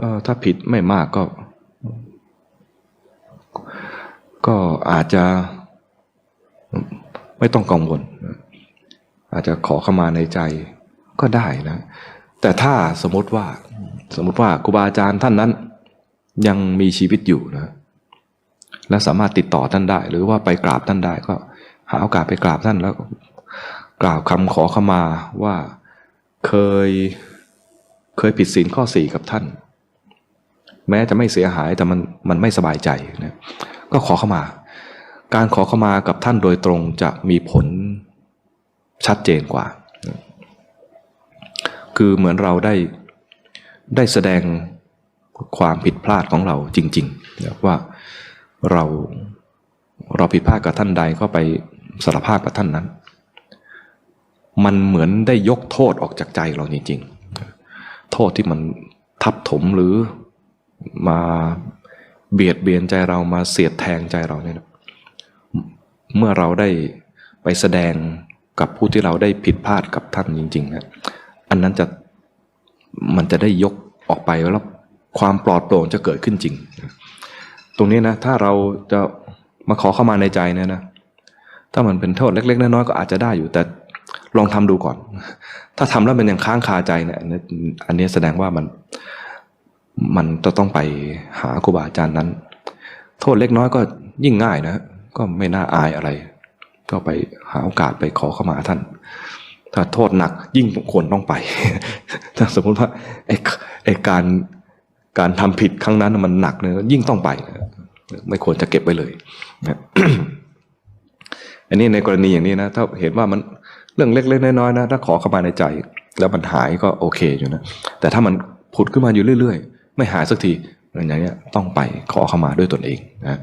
ออถ้าผิดไม่มากก็ ก็อาจจะไม่ต้องกังวล อาจจะขอเข้ามาในใจก็ได้นะ แต่ถ้าสมมติว่า สมมติว่าครูบาอาจารย์ท่านนั้น ยังมีชีวิตอยู่นะ และสามารถติดต่อท่านได้ หรือว่าไปกราบท่านได้ก็ หาโอกาสไปกราบท่านแล้ว กล่าวคำขอเข้ามาว่าเคยเคยผิดศีลข้อสี่กับท่าน แม้จะไม่เสียหายแต่มันมันไม่สบายใจนะก็ขอเข้ามา การขอเข้ามากับท่านโดยตรงจะมีผลชัดเจนกว่า คือเหมือนเราได้ได้แสดงความผิดพลาดของเราจริงๆว่าเราเราผิดพลาดกับท่านใดก็ไปสารภาพกับท่านนั้น มันเหมือนได้ยกโทษออกจากใจเราจริงๆ โทษที่มันทับถมหรือ มาเบียดเบียนใจเรามาเสียดแทงใจเราเนี่ยนะเมื่อเราได้ไปแสดงกับผู้ที่เราได้ผิดพลาดกับท่านจริงๆนะอันนั้นจะมันจะได้ยกออกไปแล้วความปลอดโปร่งจะเกิดขึ้นจริง ตรงนี้นะถ้าเราจะมาขอเข้ามาในใจเนี่ยนะ ถ้ามันเป็นโทษเล็ก ๆน้อยๆก็อาจจะได้อยู่ แต่ลองทำดูก่อน ถ้าทำแล้วมันยังค้างคาใจเนี่ยอันนี้แสดงว่ามัน มันจะต้องไปหาครูบาอาจารย์นั้น โทษเล็กน้อยก็ยิ่งง่ายนะ ก็ไม่น่าอายอะไร ก็ไปหาโอกาสไปขอเข้ามาท่าน ถ้าโทษหนักยิ่งควรต้องไป ถ้าสมมติว่าไอ้ไอ้การการทำผิดครั้งนั้นมันหนักเนี่ยยิ่งต้องไป ไม่ควรจะเก็บไว้เลยนะอันนี้ในกรณีอย่างนี้นะ ถ้าเห็นว่ามันเรื่องเล็กๆน้อยๆนะ ถ้าขอเข้ามาในใจ แล้วมันหายก็โอเคอยู่นะ แต่ถ้ามันผุดขึ้นมาอยู่เรื่อยๆ ไม่หายสักทีอย่างเงี้ยต้องไปขอเข้ามาด้วยตนเองนะ